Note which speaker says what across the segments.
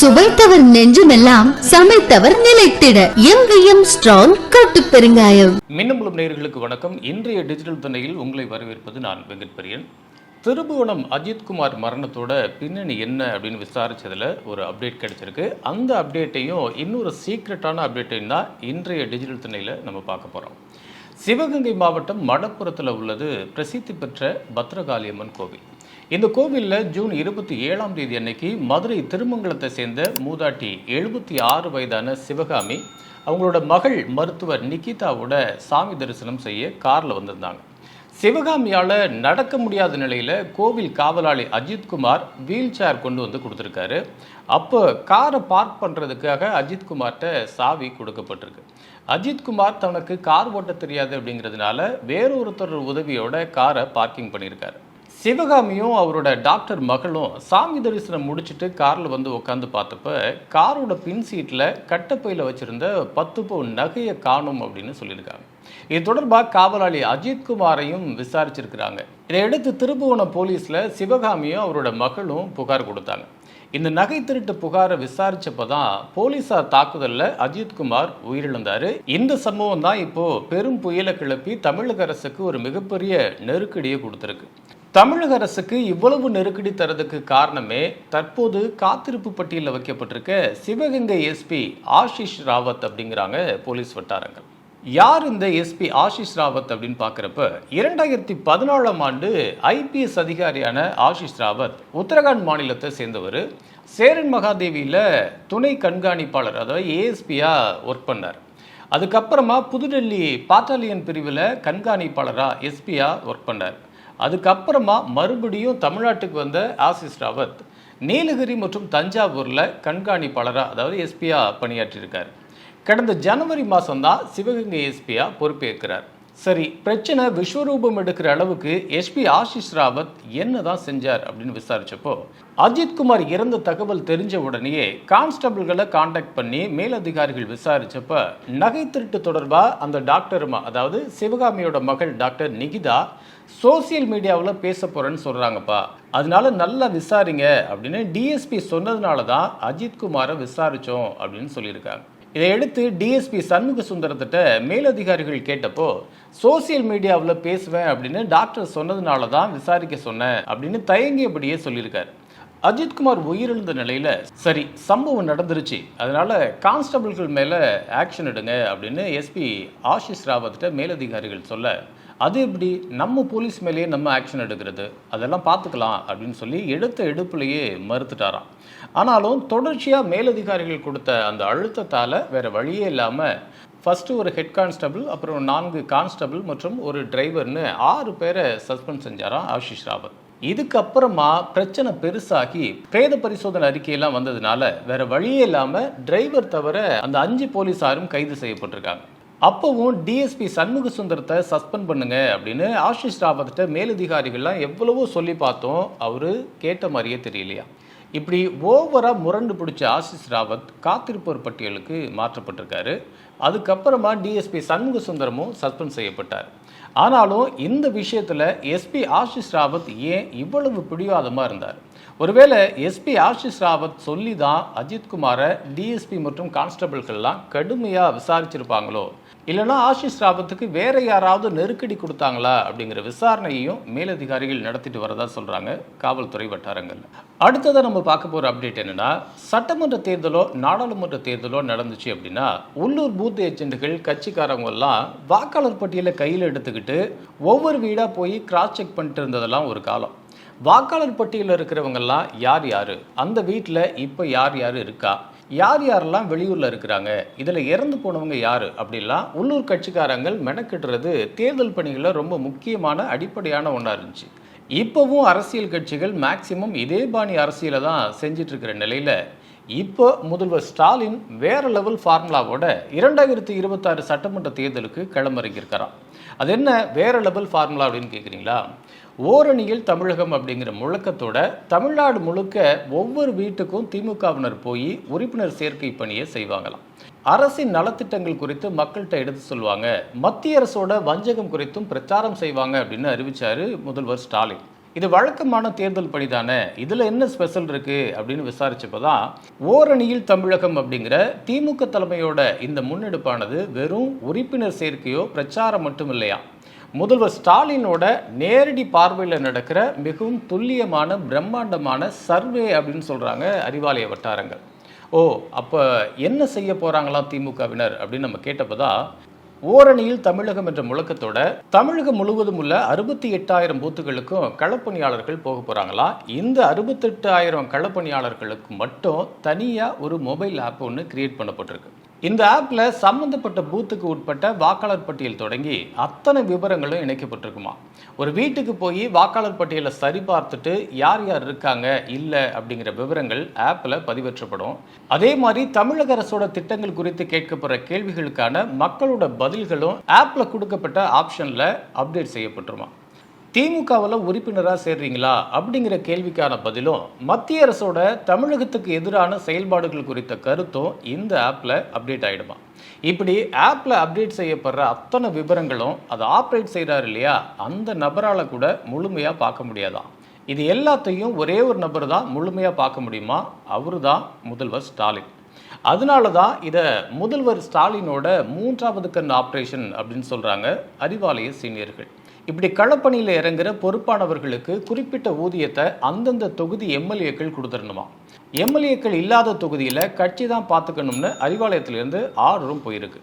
Speaker 1: சுவைத்தவர் நெஞ்சுமெல்லாம் சமைத்தவர் நிலைத்திட. எங்கேயும் ஸ்ட்ராங் கட்டு பெருங்காயம்.
Speaker 2: மின்னம்பலம் நேயர்களுக்கு வணக்கம். இன்றைய டிஜிட்டல் துணையில் உங்களை வரவேற்பது நான் வெங்கட் பிரியன். திருபுவனம் அஜித்குமார் மரணத்தோட பின்னணி என்ன அப்படின்னு விசாரிச்சதுல ஒரு அப்டேட் கிடைச்சிருக்கு. அந்த அப்டேட்டையும் இன்னொரு சீக்ரெட்டான அப்டேட்டையும் தான் இன்றைய டிஜிட்டல் துணையில் நம்ம பார்க்க போகிறோம் சிவகங்கை மாவட்டம் மடப்புறத்தில் உள்ளது பிரசித்தி பெற்ற பத்ரகாளியம்மன் கோவில். இந்த கோவிலில் ஜூன் இருபத்தி ஏழாம் தேதி அன்னைக்கு மதுரை திருமங்கலத்தை சேர்ந்த மூதாட்டி எழுபத்தி ஆறு வயதான சிவகாமி அவங்களோட மகள் மருத்துவர் நிகிதாவோட சாமி தரிசனம் செய்ய காரில் வந்திருந்தாங்க. சிவகாமியால் நடக்க முடியாத நிலையில் கோவில் காவலாளி அஜித்குமார் வீல் சேர் கொண்டு வந்து கொடுத்துருக்காரு. அப்போ காரை பார்க் பண்ணுறதுக்காக அஜித்குமார்கிட்ட சாவி கொடுக்கப்பட்டிருக்கு. அஜித்குமார் தனக்கு கார் ஓட்ட தெரியாது அப்படிங்கிறதுனால வேறொருத்தர் உதவியோட காரை பார்க்கிங் பண்ணியிருக்காரு. சிவகாமியும் அவரோட டாக்டர் மகளும் சாமி தரிசனம் முடிச்சுட்டு காரில் வந்து உட்காந்து பார்த்தப்ப காரோட பின் சீட்டில் கட்டப்பையில் வச்சுருந்த பத்து பவுன் நகையை காணும் அப்படின்னு சொல்லியிருக்காங்க. இது தொடர்பாக காவலாளி அஜித்குமாரையும் விசாரிச்சிருக்கிறாங்க. இதையடுத்து திருப்புவனம் போலீஸில் சிவகாமியும் அவரோட மகளும் புகார் கொடுத்தாங்க. இந்த நகை திருட்டு புகாரை விசாரிச்சப்போ தான் போலீசார் தாக்குதலில் அஜித்குமார் உயிரிழந்தார். இந்த சம்பவம் தான் இப்போது பெரும் புயலை கிளப்பி தமிழக அரசுக்கு ஒரு மிகப்பெரிய நெருக்கடியை கொடுத்துருக்கு. தமிழக அரசுக்கு இவ்வளவு நெருக்கடி தரதுக்கு காரணமே தற்போது காத்திருப்பு பட்டியலில் வைக்கப்பட்டிருக்க சிவகங்கை எஸ்பி ஆஷிஷ் ராவத் அப்படிங்கிறாங்க போலீஸ் வட்டாரங்கள். யார் இந்த எஸ்பி ஆஷிஷ் ராவத் அப்படின்னு பார்க்குறப்ப இரண்டாயிரத்தி பதினாலாம் ஆண்டு ஐபிஎஸ் அதிகாரியான ஆஷிஷ் ராவத் உத்தரகாண்ட் மாநிலத்தை சேர்ந்தவர். சேரன் மகாதேவியில் துணை கண்காணிப்பாளர் அதாவது ஏஎஸ்பியாக ஒர்க் பண்ணார். அதுக்கப்புறமா புதுடெல்லி பாட்டாலியன் பிரிவில் கண்காணிப்பாளராக எஸ்பியாக ஒர்க் பண்ணார். அதுக்கப்புறமா மறுபடியும் தமிழ்நாட்டுக்கு வந்த ஆசிஸ் ராவத் நீலகிரி மற்றும் தஞ்சாவூரில் கண்காணிப்பாளராக அதாவது எஸ்பியாக பணியாற்றியிருக்கார். கடந்த ஜனவரி மாதம்தான் சிவகங்கை எஸ்பியாக பொறுப்பேற்கிறார். சரி பிரச்சனை விஸ்வரூபம் எடுக்கிற அளவுக்கு எஸ்பி ஆஷிஷ் ராவத் என்ன தான் செஞ்சார் அப்படின்னு விசாரிச்சப்போ அஜித்குமார் இறந்த தகவல் தெரிஞ்ச உடனேயே கான்ஸ்டபிள்களை காண்டாக்ட் பண்ணி மேலதிகாரிகள் விசாரிச்சப்ப நகை திருட்டு தொடர்பாக அந்த டாக்டருமா அதாவது சிவகாமியோட மகள் டாக்டர் நிகிதா சோசியல் மீடியாவில் பேச போகிறேன்னு சொல்கிறாங்கப்பா அதனால நல்லா விசாரிங்க அப்படின்னு டிஎஸ்பி சொன்னதுனால தான் அஜித்குமாரை விசாரித்தோம் அப்படின்னு சொல்லியிருக்காங்க. இதையடுத்து டிஎஸ்பி சண்முக சுந்தரத்திட்ட மேலதிகாரிகள் கேட்டப்போ சோசியல் மீடியாவில் பேசுவேன் அப்படின்னு டாக்டர் சொன்னதுனால தான் விசாரிக்க சொன்னேன் அப்படின்னு தயங்கியபடியே சொல்லியிருக்காரு. அஜித்குமார் உயிரிழந்த நிலையில் சரி சம்பவம் நடந்துருச்சு. அதனால கான்ஸ்டபிள்கள் மேலே ஆக்ஷன் எடுங்க அப்படின்னு எஸ்பி ஆஷிஷ் ராவத்திட்ட மேலதிகாரிகள் சொல்ல அது எப்படி? நம்ம போலீஸ் மேலேயே நம்ம ஆக்ஷன் எடுக்கிறது. அதெல்லாம் பார்த்துக்கலாம் அப்படின்னு சொல்லி எடுத்த எடுப்புலையே மறுத்துட்டாராம். ஆனாலும் தொடர்ச்சியாக மேலதிகாரிகள் கொடுத்த அந்த அழுத்தத்தால் வேறு வழியே இல்லாமல் ஃபஸ்ட்டு ஒரு ஹெட் கான்ஸ்டபிள் அப்புறம் நான்கு கான்ஸ்டபிள் மற்றும் ஒரு டிரைவர்னு ஆறு பேரை சஸ்பெண்ட் செஞ்சாராம் ஆஷிஷ் ராவத். இதுக்கப்புறமா பிரச்சனை பெருசாகி பிரேத பரிசோதனை அறிக்கையெல்லாம் வந்ததுனால வேற வழியே இல்லாமல் டிரைவர் தவிர அந்த அஞ்சு போலீஸாரும் கைது செய்யப்பட்டிருக்காங்க. அப்பவும் டிஎஸ்பி சண்முக சுந்தரத்தை சஸ்பெண்ட் பண்ணுங்க அப்படின்னு ஆஷிஷ் ராவத்திட்ட மேலதிகாரிகள்லாம் எவ்வளவோ சொல்லி பார்த்தோம். அவர் கேட்ட மாதிரியே தெரியலையா? இப்படி ஓவராக முரண்டு பிடிச்ச ஆஷிஷ் ராவத் காத்திருப்போர் பட்டியலுக்கு மாற்றப்பட்டிருக்காரு. அதுக்கப்புறமா டிஎஸ்பி சண்முக சுந்தரமும் சஸ்பெண்ட் செய்யப்பட்டார். ஆனாலும் இந்த விஷயத்தில் எஸ்பி ஆஷிஷ் ராவத் ஏன் இவ்வளவு பிடிவாதமாக இருந்தார்? ஒருவேளை எஸ்பி ஆஷிஷ் ராவத் சொல்லி தான் அஜித்குமாரை டிஎஸ்பி மற்றும் கான்ஸ்டபிள்கள்லாம் கடுமையாக விசாரிச்சிருப்பாங்களோ? இல்லைனா ஆஷிஷ் ராவத்துக்கு வேற யாராவது நெருக்கடி கொடுத்தாங்களா அப்படிங்கிற விசாரணையையும் மேலதிகாரிகள் நடத்திட்டு வரதா சொல்றாங்க காவல்துறை வட்டாரங்கள் அடுத்ததை நம்ம பார்க்க போகிற அப்டேட் என்னன்னா சட்டமன்ற தேர்தலோ நாடாளுமன்ற தேர்தலோ நடந்துச்சு அப்படின்னா உள்ளூர் பூத் ஏஜென்ட்டுகள் கட்சிக்காரங்க எல்லாம் வாக்காளர் பட்டியலை கையில் எடுத்துக்கிட்டு ஒவ்வொரு வீடாக போய் கிராஸ் செக் பண்ணிட்டு இருந்ததெல்லாம் ஒரு காலம். வாக்காளர் பட்டியலில் இருக்கிறவங்கெல்லாம் யார் யார்? அந்த வீட்டில் இப்போ யார் யார் இருக்கா? யார் யாரெல்லாம் வெளியூரில் இருக்கிறாங்க? இதில் இறந்து போனவங்க யார்? அப்படிலாம் உள்ளூர் கட்சிக்காரங்கள் மெனக்கிடுறது தேர்தல் பணிகளில் ரொம்ப முக்கியமான அடிப்படையான ஒன்றா இருந்துச்சு. இப்போவும் அரசியல் கட்சிகள் மேக்சிமம் இதே பாணி அரசியலை தான் செஞ்சிட்டு இருக்கிற நிலையில் இப்போ முதல்வர் ஸ்டாலின் வேற லெவல் ஃபார்முலாவோட இரண்டாயிரத்தி இருபத்தாறு சட்டமன்ற தேர்தலுக்கு களமிறங்கியிருக்கிறார் அது என்ன வேற லெவல் ஃபார்முலா அப்படின்னு கேட்குறீங்களா ஓரணியில் தமிழகம் அப்படிங்கிற முழக்கத்தோட தமிழ்நாடு முழுக்க ஒவ்வொரு வீட்டுக்கும் திமுகவினர் போய் உறுப்பினர் சேர்க்கை பணியை செய்வாங்களாம். அரசின் நலத்திட்டங்கள் குறித்து மக்கள்கிட்ட எடுத்து சொல்லுவாங்க. மத்திய அரசோட வஞ்சகம் குறித்தும் பிரச்சாரம் செய்வாங்க அப்படின்னு அறிவிச்சாரு முதல்வர் ஸ்டாலின். இது வழக்கமான தேர்தல் பணி தானே இதில் என்ன ஸ்பெஷல் இருக்கு? அப்படின்னு விசாரிச்சப்போ தான் ஓரணியில் தமிழகம் அப்படிங்கிற திமுக தலைமையோட இந்த முன்னெடுப்பானது வெறும் உறுப்பினர் சேர்க்கையோ பிரச்சாரம் மட்டும் இல்லையா முதல்வர் ஸ்டாலினோட நேரடி பார்வையில் நடக்கிற மிகவும் துல்லியமான பிரம்மாண்டமான சர்வே அப்படின்னு சொல்கிறாங்க அறிவாலய வட்டாரங்கள். ஓ அப்போ என்ன செய்ய போகிறாங்களாம் திமுகவினர் அப்படின்னு நம்ம கேட்டப்போ தான் ஓரணியில் தமிழகம் என்ற முழக்கத்தோட தமிழகம் முழுவதும் உள்ள அறுபத்தி எட்டாயிரம் பூத்துகளுக்கும் களப்பணியாளர்கள் போக போகிறாங்களா இந்த அறுபத்தெட்டாயிரம் களப்பணியாளர்களுக்கு மட்டும் தனியாக ஒரு மொபைல் ஆப் ஒன்று கிரியேட் பண்ணப்பட்டிருக்கு. இந்த ஆப்பில் சம்மந்தப்பட்ட பூத்துக்கு உட்பட்ட வாக்காளர் பட்டியல் தொடங்கி அத்தனை விவரங்களும் இணைக்கப்பட்டிருக்குமா? ஒரு வீட்டுக்கு போய் வாக்காளர் பட்டியலை சரி பார்த்துட்டு யார் யார் இருக்காங்க இல்லை அப்படிங்கிற விவரங்கள் ஆப்பில் பதிவேற்றப்படும். அதே மாதிரி தமிழக அரசோட திட்டங்கள் குறித்து கேட்கப்படுற கேள்விகளுக்கான மக்களோட பதில்களும் ஆப்பில் கொடுக்கப்பட்ட ஆப்ஷனில் அப்டேட் செய்யப்பட்டுருமா? திமுகவில் உறுப்பினராக சேர்றீங்களா? அப்படிங்கிற கேள்விக்கான பதிலும் மத்திய அரசோட தமிழகத்துக்கு எதிரான செயல்பாடுகள் குறித்த கருத்தும் இந்த ஆப்பில் அப்டேட் ஆகிடுமா இப்படி ஆப்பில் அப்டேட் செய்யப்படுற அத்தனை விவரங்களும் அதை ஆப்ரேட் செய்கிறார் இல்லையா? அந்த நபரால் கூட முழுமையாக பார்க்க முடியாதான் இது எல்லாத்தையும் ஒரே ஒரு நபர் தான் முழுமையாக பார்க்க முடியுமா? அவரு தான் முதல்வர் ஸ்டாலின். அதனால தான் இதை முதல்வர் ஸ்டாலினோட மூன்றாவது கண் ஆப்ரேஷன் அப்படின்னு சொல்கிறாங்க அறிவாலய சீனியர்கள். இப்படி களப்பணியில் இறங்குற பொறுப்பானவர்களுக்கு குறிப்பிட்ட ஊதியத்தை அந்தந்த தொகுதி எம்எல்ஏக்கள் கொடுத்துடணுமா? எம்எல்ஏக்கள் இல்லாத தொகுதியில் கட்சி தான் பார்த்துக்கணும்னு அறிவாலயத்திலிருந்து ஆறும் போயிருக்கு.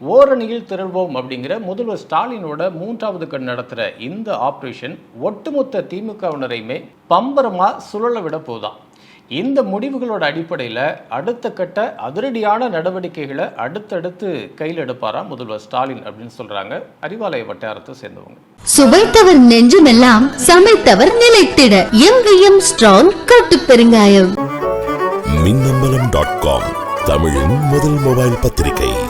Speaker 2: ஓரணியில் திரள்வோம் அப்படிங்கிற முதல்வர் ஸ்டாலினோட மூன்றாவது கண் நடத்துகிற இந்த ஆப்ரேஷன் ஒட்டுமொத்த திமுகவினரையுமே பம்பரமாக சுழல விட போதாம் இந்த முடிவுகளோட அடிப்படையில் அடுத்த கட்ட அதிரடியான நடவடிக்கைகளை அடுத்தடுத்து கையில் எடுப்பாராம் முதல்வர் ஸ்டாலின் அப்படின்னு சொல்றாங்க அறிவாலய வட்டாரத்தை சேர்ந்தவங்க.
Speaker 1: சுவைத்தவர் நெஞ்சுமெல்லாம் சமைத்தவர் நிலைத்திட. எங்கேயும் ஸ்ட்ராங் கட்டு பெருங்காயம்.
Speaker 3: மின்னம்பலம் டாட் காம் தமிழின் முதல் மொபைல் பத்திரிகை.